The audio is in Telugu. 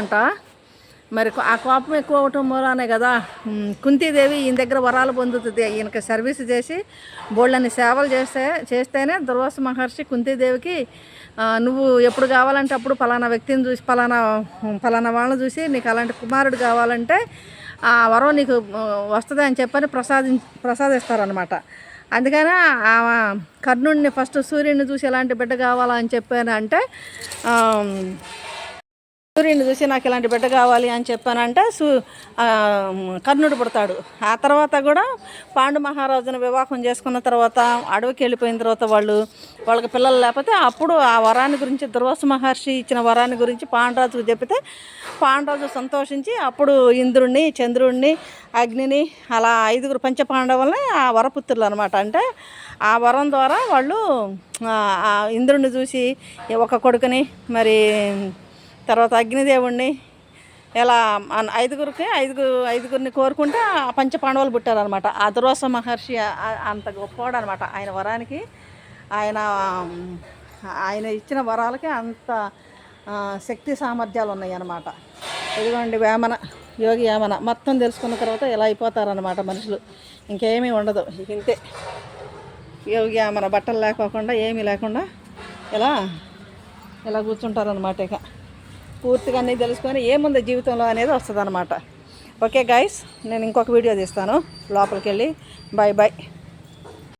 అంట. మరి ఆ కోపం ఎక్కువ అవటం మూలానే కదా. కుంతీదేవి ఈయన దగ్గర వరాలు పొందుతుంది. ఈయనకి సర్వీస్ చేసి బోళ్ళని సేవలు చేస్తే చేస్తేనే దుర్వాస మహర్షి కుంతీదేవికి నువ్వు ఎప్పుడు కావాలంటే అప్పుడు పలానా వ్యక్తిని చూసి పలానా పలానా వాళ్ళని చూసి నీకు అలాంటి కుమారుడు కావాలంటే ఆ వరం నీకు వస్తుంది అని చెప్పని ప్రసాది ప్రసాదిస్తారనమాట అందుకని ఆ కర్ణుడిని ఫస్ట్ సూర్యుడిని చూసి ఎలాంటి బిడ్డ కావాలా అని చెప్పాను అంటే సూర్యుని చూసి నాకు ఇలాంటి బిడ్డ కావాలి అని చెప్పానంటే సూ కర్ణుడు పుడతాడు. ఆ తర్వాత కూడా పాండు మహారాజును వివాహం చేసుకున్న తర్వాత అడవికి వెళ్ళిపోయిన తర్వాత వాళ్ళు వాళ్ళకి పిల్లలు లేకపోతే అప్పుడు ఆ వరాన్ని గురించి దుర్వాస మహర్షి ఇచ్చిన వరాన్ని గురించి పాండరాజుకు చెప్తే పాండరాజు సంతోషించి అప్పుడు ఇంద్రుణ్ణి చంద్రుణ్ణి అగ్నిని అలా ఐదుగురు పంచపాండవులని ఆ వరపుత్రులు అనమాట అంటే ఆ వరం ద్వారా వాళ్ళు ఇంద్రుణ్ణి చూసి ఒక కొడుకుని మరి తర్వాత అగ్నిదేవుణ్ణి ఇలా ఐదుగురికి ఐదుగురు ఐదుగురిని కోరుకుంటే ఆ పంచ పాండవులు పుట్టారనమాట ఆ దుర్వాస మహర్షి అంత గొప్పవాడు అనమాట ఆయన వరానికి ఆయన ఆయన ఇచ్చిన వరాలకి అంత శక్తి సామర్థ్యాలు ఉన్నాయి అన్నమాట ఇదిగోండి వేమన యోగి వేమన మొత్తం తెలుసుకున్న తర్వాత ఇలా అయిపోతారనమాట మనుషులు. ఇంకేమీ ఉండదు. ఇంతే. యోగి వేమన బట్టలు లేకోకుండా ఏమీ లేకుండా ఇలా ఇలా కూర్చుంటారనమాట ఇక. పూర్తిగా అన్నీ తెలుసుకొని ఏముంది జీవితంలో అనేది వస్తుంది ఓకే గైస్ నేను ఇంకొక వీడియో తీస్తాను. లోపలికి వెళ్ళి బాయ్ బాయ్